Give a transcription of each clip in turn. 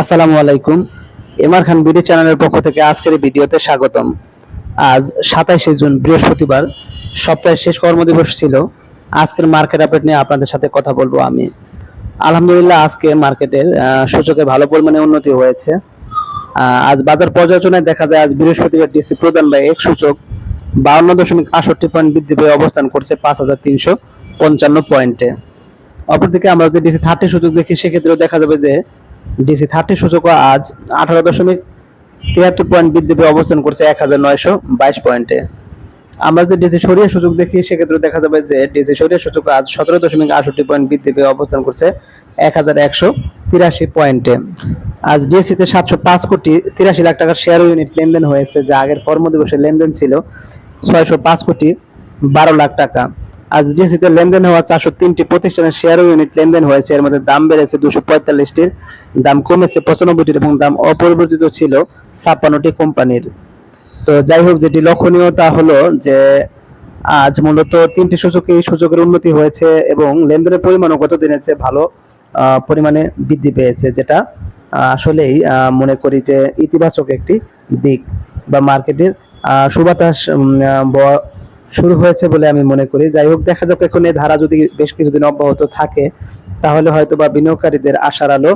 আসসালামু আলাইকুম। এমআর খান বিডি চ্যানেলের পক্ষ থেকে আজকের ভিডিওতে স্বাগতম। আজ সাতাইশে জুন, বৃহস্পতিবার, সপ্তাহের শেষ কর্মদিবস ছিল। আজকের মার্কেট আপডেট নিয়ে আপনাদের সাথে কথা বলব আমি। আলহামদুলিল্লাহ, আজকে মার্কেটের সূচকে ভালো পরিমাণে উন্নতি হয়েছে। আজ বাজার পর্যালোচনায় দেখা যায়, আজ বৃহস্পতিবার ডিসি প্রদান বা এক সূচক বাউন্ন দশমিক আটষট্টি পয়েন্ট বৃদ্ধি পেয়ে অবস্থান করছে পাঁচ হাজার তিনশো পঞ্চান্ন পয়েন্টে। অপরদিকে আমরা যদি ডিসি থার্টি সূচক দেখি, সেক্ষেত্রেও দেখা যাবে যে ডিসি থার্টি সূচক আজ আঠারো দশমিক তিয়াত্তর পয়েন্ট বৃদ্ধি পেয়ে অবস্থান করছে এক হাজার নয়শো বাইশ পয়েন্টে আমরা যদি ডিসি সরিয়ে সূচক দেখি, সেক্ষেত্রে দেখা যাবে যে ডিসি সরিয়ে সূচক আজ সতেরো দশমিক আটষট্টি পয়েন্ট বৃদ্ধি পেয়ে অবস্থান করছে এক হাজার একশো তিরাশি পয়েন্টে আজ ডিএসসিতে সাতশো পাঁচ কোটি তিরাশি লাখ টাকার শেয়ার ইউনিট লেনদেন হয়েছে, যা আগের কর্মদিবসের লেনদেন ছিল ছয়শো পাঁচ কোটি বারো লাখ টাকা। আজ ডিএসসিতে লেনদেন হওয়া চারশো তিনটি প্রতিষ্ঠানের শেয়ার ইউনিট লেনদেন হয়েছে। এর মধ্যে দাম বেড়েছে দুশো পঁয়তাল্লিশটির, দাম কমেছে পঁচানব্বইটির এবং দাম অপরিবর্তিত ছিল ছাপ্পান্নটি কোম্পানির। তো যাই হোক, যেটি লক্ষণীয় তা হলো যে আজ মূলত তিনটি সূচকে সূচকের উন্নতি হয়েছে এবং লেনদেনের পরিমাণও গত দিনের চেয়ে ভালো পরিমাণে বৃদ্ধি পেয়েছে, যেটা আসলেই মনে করি যে ইতিবাচক একটি দিক বা মার্কেটের সুবাতাস শুরু হয়েছে বলে আমি মনে করি। যাই হোক, দেখা যাক এখন এই ধারা যদি বেশ কিছুদিন অব্যাহত থাকে, তাহলে হয়তো বা বিনিয়োগকারীদের আশার আলো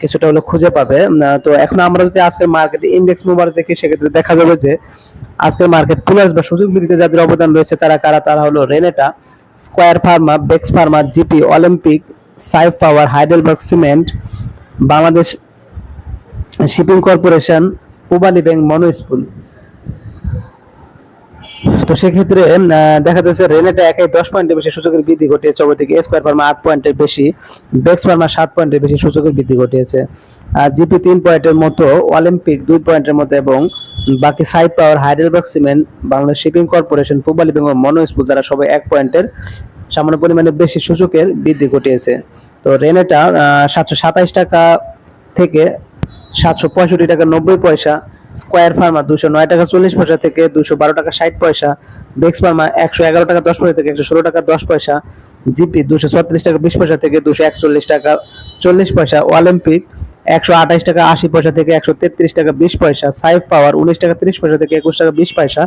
কিছুটা হলো খুঁজে পাবে। তো এখন আমরা যদি আজকের মার্কেটে ইন্ডেক্স মুভার্স দেখি, সেক্ষেত্রে দেখা যাবে যে আজকের মার্কেট পুলার্স বা সুযোগ বৃদ্ধিতে যাদের অবদান রয়েছে, তারা কারা? তারা হলো Renata Square Pharma Bex Pharma GP Olympic Saif Power Heidelberg Cement Bangladesh Shipping Corporation Pubali Bank Mono Spool তো সেক্ষেত্রে দেখা যাচ্ছে রেনেটা একাই দশ পয়েন্টের বেশি সূচকের বৃদ্ধি ঘটিয়েছে, অপরদিকে স্কোয়ার ফার্মা আট পয়েন্টের বেশি বেক্স ফার্মা সাত পয়েন্টের বেশি সূচকের বৃদ্ধি ঘটিয়েছে। আর জিপি তিন পয়েন্টের মতো অলিম্পিক দুই পয়েন্টের মতো এবং বাকি Saif Power Heidelberg Cement Bangladesh Shipping Corporation Pubali Bengal Mono Spool যারা সবাই এক পয়েন্টের সামান্য পরিমাণে বেশি সূচকের বৃদ্ধি ঘটিয়েছে। তো রেনেটা সাতশো সাতাইশ টাকা থেকে সাতশো পঁয়ষট্টি টাকা নব্বই পয়সা স্কোয়ার ফার্মা দুশো নয় টাকা চল্লিশ পয়সা থেকে দুশো বারো টাকা ষাট পয়সা। বেক্স ফার্মা একশো এগারো টাকা দশ পয়সা থেকে একশো ষোলো টাকা দশ পয়সা। জিপি দুশো ছত্রিশ টাকা বিশ পয়সা থেকে দুশো একচল্লিশ টাকা চল্লিশ পয়সা। অলিম্পিক একশো আঠাশ টাকা আশি পয়সা থেকে একশো তেত্রিশ টাকা বিশ পয়সা। সাইফ পাওয়ার উনিশ টাকা তিরিশ পয়সা থেকে একুশ টাকা বিশ পয়সা।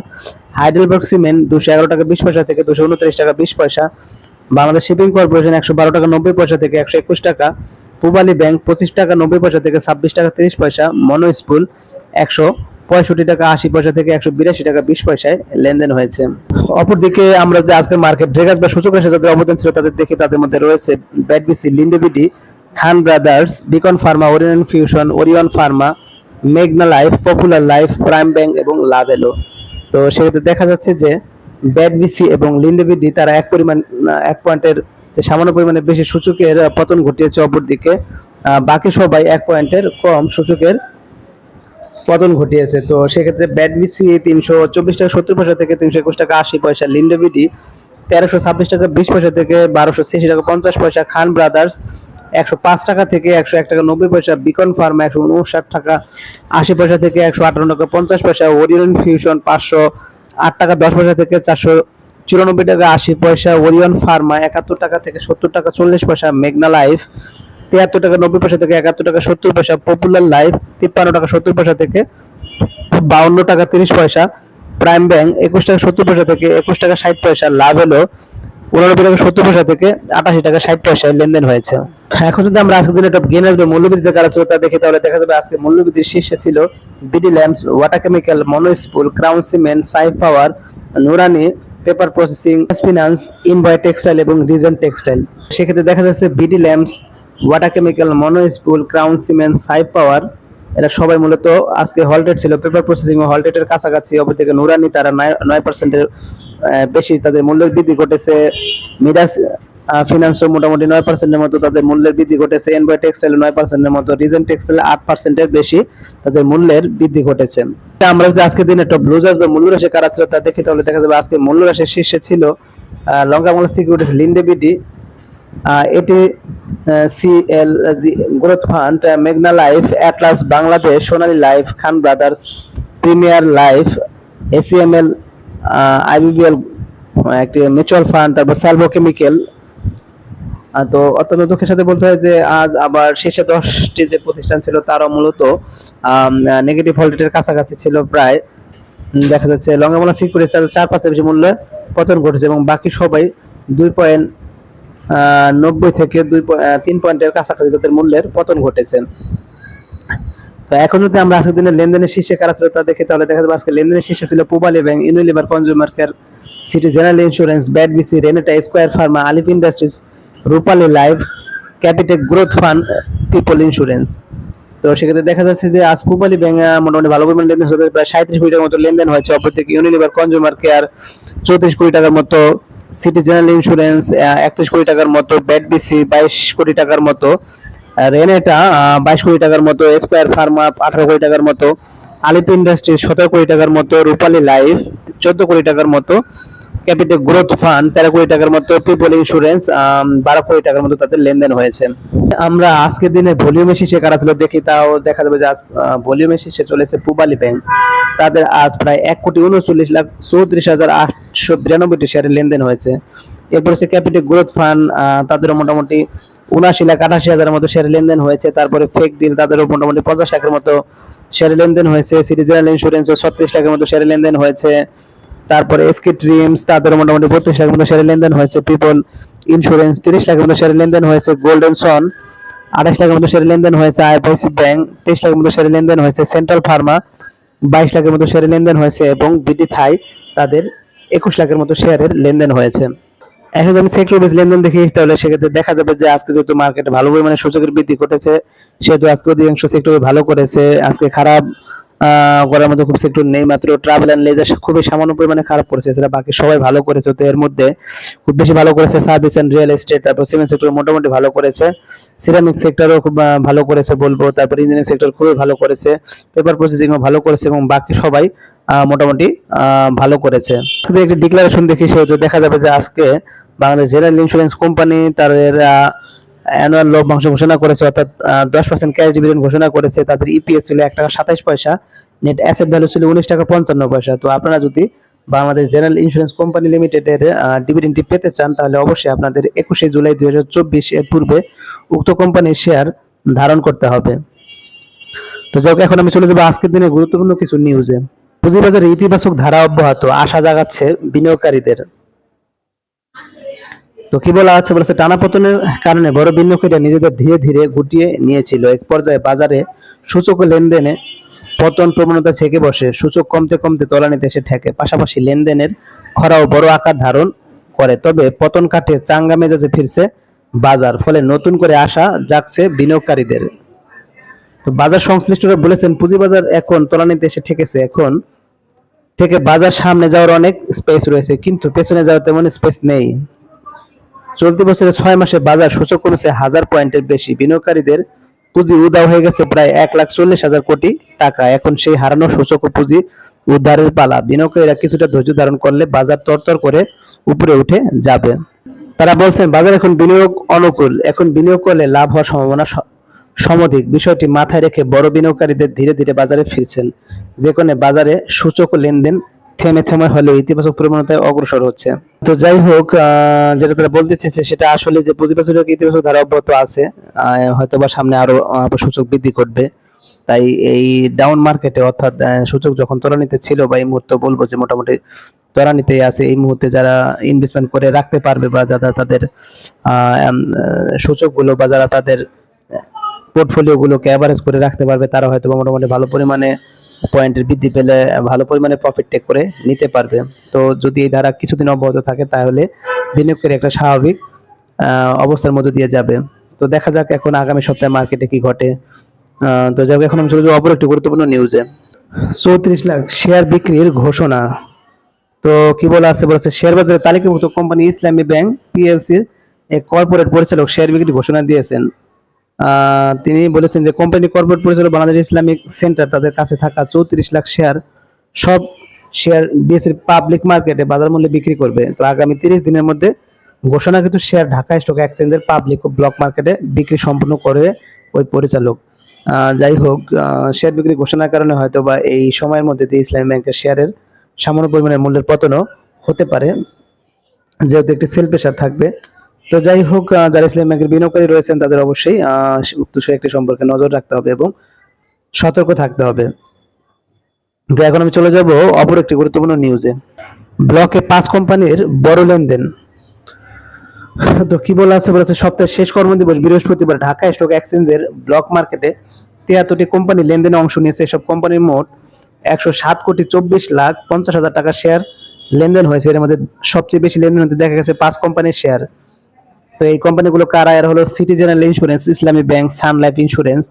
হাইডেলবার্গ সিমেন্ট দুশো এগারো টাকা বিশ পয়সা থেকে দুশো উনত্রিশ টাকা বিশ পয়সা। বাংলাদেশ শিপিং কর্পোরেশন একশো বারো টাকা নব্বই পয়সা থেকে একশো একুশ টাকা। পূবালী ব্যাংক পঁচিশ টাকা নব্বই পয়সা থেকে ছাব্বিশ টাকা তিরিশ পয়সা মনো স্কুল একশো পঁয়ষট্টি টাকা আশি পয়সা থেকে একশো বিরাশি টাকা বিশ পয়সায় লেনদেন হয়েছে। অপরদিকে আমরা যে আজকের মার্কেট ড্রেগাস বা সূচক রেখে যাদের অবদান ছিল তাদের দেখি, তাদের মধ্যে রয়েছে BATBC Linde BD Khan Brothers Beacon Pharma Orion Fusion Orion Pharma মেঘনা Life Popular Life Prime Bank এবং লাভেলো তো সেক্ষেত্রে দেখা যাচ্ছে যে ব্যাটবিসি এবং লিন্ডেবিডি তারা এক পরিমাণ, এক পয়েন্টের যে সামান্য পরিমাণে বেশি সূচকের পতন ঘটিয়েছে অপরদিকে। বাকি সবাই এক পয়েন্টের কম সূচকের পতন ঘটিয়েছে। তো সেক্ষেত্রে ব্যাটবিসি তিনশো চব্বিশ টাকা, সত্তর পয়সা থেকে তিনশো একুশ টাকা, আশি পয়সা লিন্ডেবিডি তেরোশো ছাব্বিশ টাকা, বিশ পয়সা থেকে বারোশো ছিয়াশি টাকা, পঞ্চাশ পয়সা, খান ব্রাদার্স একশো পাঁচ টাকা থেকে একশো এক টাকা, নব্বই পয়সা, বিকন ফার্মা একশো উনষাট টাকা, আশি পয়সা থেকে একশো আটান্ন টাকা, পঞ্চাশ পয়সা, ওরিয়ন ফিউশন পাঁচশো আট টাকা, দশ পয়সা থেকে চারশো চুরানব্বই টাকা আশি পয়সা ওরিয়ন ফার্মা, একাত্তর টাকা থেকে সত্তর টাকা চল্লিশ পয়সা মেঘনা লাইফ, তিয়াত্তর টাকা নব্বই পয়সা থেকে একাত্তর টাকা সত্তর পয়সা পপুলার লাইফ, তিপ্পান্ন টাকা সত্তর পয়সা থেকে বাউন্ন টাকা তিরিশ পয়সা প্রাইম ব্যাংক, একুশ টাকা সত্তর পয়সা থেকে একুশ টাকা ষাট পয়সা লাভ হলো, উনানব্বই টাকা সত্তর পয়সা থেকে আটাশি টাকা ষাট পয়সায় লেনদেন হয়েছে। এখন যদি আমরা আজকের দিনে টপ গেনার বা মূল্যবৃদ্ধিতে কারা ছিল তা দেখি তাহলে দেখা যাবে আজকে মূল্যবৃদ্ধির শীর্ষে ছিল BD Lamps, Water Chemical, Monospool, Crown Cement Saif Power, Nurani Paper Processing Finance Envoy Textile এবং রিজেন টেক্সটাইল সেক্ষেত্রে দেখা যাচ্ছে BD Lamps Water Chemical Monospool Crown Cement Saif Power এরা সবাই মূলত আজকে হলটেড ছিল। পেপার প্রসেসিং ও হলটেডের কাছাকাছি অপরদিকে নুরানি তারা নয় নয় পার্সেন্টের বেশি তাদের মূল্যের বৃদ্ধি ঘটেছে। মিডাস ফিনান্সও মোটামুটি নয় পার্সেন্টের মতো তাদের মূল্যের বৃদ্ধি ঘটেছে। এনবয় টেক্সটাইল নয় পার্সেন্টের মতো রিজেন্ট টেক্সটাইল আট পার্সেন্টের বেশি তাদের মূল্যের বৃদ্ধি ঘটেছে। আমরা যদি আজকের দিনে টপ লুজার্স বা মূল্য রাশি কারা ছিল তা দেখি তাহলে দেখা যাবে আজকে মূল্য রাশির শীর্ষে ছিল লঙ্কা মূল্য Securities Linde BD AT CL Growth Fund মেঘনা Life Atlas Bangladesh, Sonali Life, Khan Brothers, Premier Life ACML IBBL একটি মিউচুয়াল ফান্ড তারপর সালভো কেমিক্যাল তো অত্যন্ত দুঃখের সাথে বলতে হয় যে আজ আবার শীর্ষে দশটি যে প্রতিষ্ঠান ছিল তারাও মূলত নেগেটিভ ভোল্টেজের কাছাকাছি ছিল প্রায় দেখা যাচ্ছে লঙ্গামলা সিকিউরিটি তাদের চার পাঁচের বেশি মূল্যে পতন ঘটেছে এবং বাকি সবাই দুই পয়েন্ট নব্বই থেকে দুই তিন পয়েন্টের কাছাকাছি তাদের মূল্যের পতন ঘটেছে। তো এখন যদি আমরা আজকের দিনে লেনদেনের শীর্ষে কারা ছিল তা দেখি, তাহলে দেখা যাবে আজকে লেনদেনের শীর্ষে ছিল Pubali Bank, Unilever Consumer Care City General Insurance, BAT BC, Renata, Square Pharma, Alif Industries Rupali Life, Capitec Growth Fund, People Insurance. তো সেক্ষেত্রে দেখা যাচ্ছে যে আজ পুবালি ব্যাংক মোটামুটি ভালো পরিমাণ লেনদেন হতে প্রায় সাঁত্রিশ কোটি টাকার মতো লেনদেন হয়েছে। অপরদিকে ইউনিলিভার কনজিউমার কেয়ার চৌত্রিশ কোটি টাকার মতো সিটি জেনারেল ইন্স্যুরেন্স একত্রিশ কোটি টাকার মতো ব্যাড বিসি বাইশ কোটি টাকার মতো রেনেটা বাইশ কোটি টাকার মতো স্কোয়ার ফার্মা আঠারো কোটি টাকার মতো আলিপ ইন্ডাস্ট্রিজ সতেরো কোটি টাকার মতো রূপালী লাইফ চোদ্দ কোটি টাকার মতো ক্যাপিটাল গ্রোথ ফান্ড, তেরো কোটি টাকার মতো পিপল ইন্স্যুরেন্স বারো কোটি টাকার মতো তাদের লেনদেন হয়েছে। আমরা আজকের দিনে ভলিউমের শীর্ষে কারা ছিল দেখি, তাও দেখা যাবে যে আজ ভলিউমের শীর্ষে চলেছে পুবালি ব্যাংক তাদের আজ প্রায় এক কোটি উনচল্লিশ লাখ চৌত্রিশ হাজার আটশো বিরানব্বইটি শেয়ারের লেনদেন হয়েছে। এরপর হচ্ছে ক্যাপিটাল গ্রোথ ফান্ড তাদেরও মোটামুটি উনাশি লাখ আঠাশি হাজারের মতো শেয়ার লেনদেন হয়েছে। তারপরে ফেক ডিল তাদেরও মোটামুটি পঞ্চাশ লাখের মতো শেয়ার লেনদেন হয়েছে। সিটি জেনারেল ইন্স্যুরেন্সও ছত্রিশ লাখের মতো শেয়ার লেনদেন হয়েছে। তারপরে এসকে ড্রিমস তাদের মোটামুটি বত্রিশ লাখের মতো শেয়ার লেনদেন হয়েছে। পিপল ইন্স্যুরেন্স তিরিশ লাখের মতো শেয়ার লেনদেন হয়েছে। গোল্ডেন সন আঠাশ লাখের মতো শেয়ার লেনদেন হয়েছে। আইএফআইসি ব্যাংক তেইশ লাখের মতো শেয়ার লেনদেন হয়েছে। সেন্ট্রাল ফার্মা বাইশ লাখের মতো শেয়ারের লেনদেন হয়েছে এবং বিডি থাই তাদের একুশ লাখের মতো শেয়ারের লেনদেন হয়েছে। এখন আমি সেক্টর বেস লেনদেন দেখি, তাহলে সেক্ষেত্রে দেখা যাবে যে আজকে যেহেতু মার্কেটে ভালো পরিমাণে সূচকের বৃদ্ধি ঘটেছে, সেহেতু আজকে অধিকাংশ সেক্টরে ভালো করেছে, আজকে খারাপ করার মতো খুব সেক্টর নেই, মাত্র ট্রাভেল অ্যান্ড লেজার খুবই সামান্য পরিমাণে খারাপ করেছে। এছাড়া বাকি সবাই ভালো করেছে, তো এর মধ্যে খুব বেশি ভালো করেছে সার্ভিস অ্যান্ড রিয়েল এস্টেট তারপর সিমেন্ট সেক্টর মোটামুটি ভালো করেছে। সিরামিক সেক্টরও খুব ভালো করেছে বলব, তারপর ইঞ্জিনিয়ারিং সেক্টর খুবই ভালো করেছে পেপার প্রসেসিংও ভালো করেছে এবং বাকি সবাই মোটামুটি ভালো করেছে। একটি ডিক্লারেশন দেখি সেহেতু দেখা যাবে যে আজকে বাংলাদেশ জেনারেল ইন্স্যুরেন্স কোম্পানি তাদের অ্যানুয়াল লভ্যাংশ ঘোষণা করেছে, অর্থাৎ দশ পার্সেন্ট ক্যাশ ডিভিডেন্ড ঘোষণা করেছে, তাদের ইপিএস ছিল এক টাকা সাতাইশ পয়সা নেট অ্যাসেট ভ্যালু ছিল উনিশ টাকা পঞ্চান্ন পয়সা। তো আপনারা যদি বাংলাদেশ জেনারেল ইন্স্যুরেন্স কোম্পানি লিমিটেডের ডিভিডেন্ডটি পেতে চান, তাহলে অবশ্যই আপনাদের একুশে জুলাই দুই হাজার চব্বিশ এর পূর্বে উক্ত কোম্পানির শেয়ার ধারণ করতে হবে। তো যাই এখন আমি চলে যাব আজকের দিনে গুরুত্বপূর্ণ কিছু নিউজে পুঁজিবাজারে ইতিবাচক ধারা অব্যাহত, আশা জাগাচ্ছে বিনিয়োগকারীদের। তো কি বলা আছে? বলেছে টানা পতনের কারণে বড় বিনিয়োগকারীরা নিজেদের ধীরে ধীরে গুটিয়ে নিয়েছিল। এক পর্যায়ে বাজারে সূচক লেনদেনে পতন প্রবণতা ছেকে বসে। সূচক কমতে কমতে তলানিতে এসে ঠেকে। পাশাপাশি লেনদেনের খরাও বড় আকার ধারণ করে। তবে পতন কাটে চাঙ্গা মেজাজে ফিরছে বাজার, ফলে নতুন করে আশা জাগছে বিনিয়োগকারীদের। তো বাজার সংশ্লিষ্টরা বলেছেন, পুঁজিবাজার এখন তলানিতে এসে ঠেকেছে। এখন থেকে বাজার সামনে যাওয়ার অনেক স্পেস রয়েছে, কিন্তু পেছনে যাওয়ার তেমন স্পেস নেই। চলতি বছরে ছয় মাসে বাজার সূচক কমেছে হাজার পয়েন্টের বেশি। বিনিয়োগকারীদের পুঁজি উদাও হয়ে গেছে প্রায় এক লাখ চল্লিশ হাজার কোটি টাকা। এখন সেই হারানো সূচক পুঁজি উদ্ধারের পালা। বিনিয়োগকারীরা কিছুটা ধৈর্য ধারণ করলে বাজার তরতর করে উপরে উঠে যাবে। তারা বলছেন, বাজার এখন বিনিয়োগ অনুকূল। এখন বিনিয়োগ করলে লাভ হওয়ার সম্ভাবনা সমধিক। বিষয়টি মাথায় রেখে বড় বিনিয়োগকারীদের ধীরে ধীরে বাজারে ফিরছেন। যে কারণে বাজারে সূচক লেনদেন থেমে থেমে হলেও ইতিবাচক প্রবণতায় অগ্রসর হচ্ছে। তো যাই হোক যেটা তারা বলতে চেয়েছে, সেটা আসলে যে পুঁজিবাজারের ইতিবাচক ধারা অব্যাহত আছে হয়তো বা সামনে আরও সূচক বৃদ্ধি ঘটবে। তাই এই ডাউন মার্কেটে অর্থাৎ সূচক যখন ত্বরান্বিত ছিল বা এই মুহূর্তে বলব যে মোটামুটি ত্বরান্বিতে আছে, এই মুহূর্তে যারা ইনভেস্টমেন্ট করে রাখতে পারবে বা যারা তাদের সূচকগুলো বা যারা তাদের পোর্টফোলিও গুলোকে অ্যাভারেজ করে রাখতে পারবে, তারা হয়তো মোটামুটি ভালো পরিমাণে পয়েন্টের বৃদ্ধি পেলে ভালো পরিমাণে প্রফিট টেক করে নিতে পারবে। তো যদি এই ধারা কিছুদিন অব্যাহত থাকে, তাহলে বিনিয়োগকারী একটা স্বাভাবিক অবস্থার মধ্যে দিয়ে যাবে। তো দেখা যাক এখন আগামী সপ্তাহে মার্কেটে কি ঘটে। তো যাক এখন আমি চলে অপর একটি গুরুত্বপূর্ণ নিউজে চৌত্রিশ লাখ শেয়ার বিক্রির ঘোষণা। তো কি বলা আছে বলেছে শেয়ার বাজারে তালিকাভুক্ত কোম্পানি ইসলামী ব্যাংক পিএলসির এক কর্পোরেট পরিচালক শেয়ার বিক্রির ঘোষণা দিয়েছেন। তিনি বলেছেন যে কোম্পানি কর্পোরেট পরিচালক বাংলাদেশ ইসলামিক সেন্টার তাদের কাছে থাকা চৌত্রিশ লাখ শেয়ার সব শেয়ার ডিএসসির পাবলিক মার্কেটে বাজার মূল্যে বিক্রি করবে। তো আগামী তিরিশ দিনের মধ্যে ঘোষণাকৃত শেয়ার ঢাকা স্টক এক্সচেঞ্জের পাবলিক ও ব্লক মার্কেটে বিক্রি সম্পূর্ণ করে ওই পরিচালক। যাই হোক শেয়ার বিক্রি ঘোষণার কারণে হয়তো বা এই সময়ের মধ্যে দিয়ে ইসলামী ব্যাংকের শেয়ারের সামান্য পরিমাণে মূল্যের পতনও হতে পারে। যেহেতু একটি সেল প্রেশার থাকবে তো যাই হোক যারা ইসলামী ব্যাংকের বিনিয়োগকারী রয়েছেন, তাদের অবশ্যই উক্ত একটি সম্পর্কে নজর রাখতে হবে এবং সতর্ক থাকতে হবে। তো এখন আমি চলে যাব অপর একটি গুরুত্বপূর্ণ নিউজে ব্লকে পাঁচ কোম্পানির বড় লেনদেন। তো কি বলা আছে? বলেছে সপ্তাহের শেষ কর্মদিবস বৃহস্পতিবার ঢাকা স্টক এক্সচেঞ্জের ব্লক মার্কেটে তিয়াত্তরটি কোম্পানি লেনদেনে অংশ নিয়েছে। এসব কোম্পানির মোট একশো সাত কোটি চব্বিশ লাখ পঞ্চাশ হাজার টাকা শেয়ার লেনদেন হয়েছে। এর মধ্যে সবচেয়ে বেশি লেনদেন হতে দেখা গেছে পাঁচ কোম্পানির শেয়ার তো এই কোম্পানিগুলো কারা? এর হলো City General Insurance Islami Bank Sun Life Insurance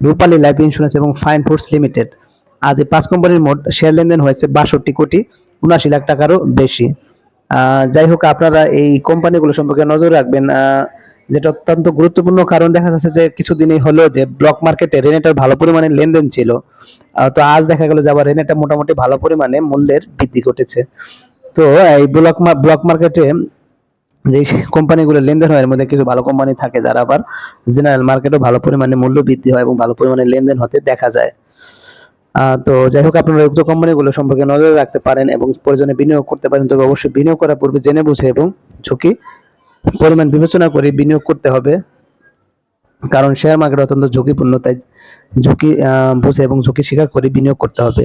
Rupali Life Insurance এবং ফাইন ফুডস লিমিটেড আজ এই পাঁচ কোম্পানির মোট শেয়ার লেনদেন হয়েছে বাষট্টি কোটি উনআশি লাখ টাকারও বেশি। যাই হোক, আপনারা এই কোম্পানিগুলো সম্পর্কে নজর রাখবেন। যেটা অত্যন্ত গুরুত্বপূর্ণ কারণ দেখা যাচ্ছে যে কিছুদিনই হলো যে ব্লক মার্কেটে রেনেটার ভালো পরিমাণে লেনদেন ছিল। তো আজ দেখা গেল যে আবার রেনেটা মোটামুটি ভালো পরিমাণে মূল্যের বৃদ্ধি ঘটেছে। তো এই ব্লক ব্লক মার্কেটে যে কোম্পানিগুলো লেনদেন হয়, এর মধ্যে কিছু ভালো কোম্পানি থাকে যারা আবার জেনারেল মার্কেটও ভালো পরিমাণে মূল্য বৃদ্ধি হয় এবং ভালো পরিমাণে লেনদেন হতে দেখা যায়। তো যাই হোক, আপনারা উক্ত কোম্পানিগুলো সম্পর্কে নজর রাখতে পারেন এবং প্রয়োজনে বিনিয়োগ করতে পারেন। তবে অবশ্যই বিনিয়োগ করার পূর্বে জেনে বুঝে এবং ঝুঁকি পরিমাণ বিবেচনা করে বিনিয়োগ করতে হবে। কারণ শেয়ার মার্কেট অত্যন্ত ঝুঁকিপূর্ণ, তাই ঝুঁকি বুঝে এবং ঝুঁকি স্বীকার করে বিনিয়োগ করতে হবে।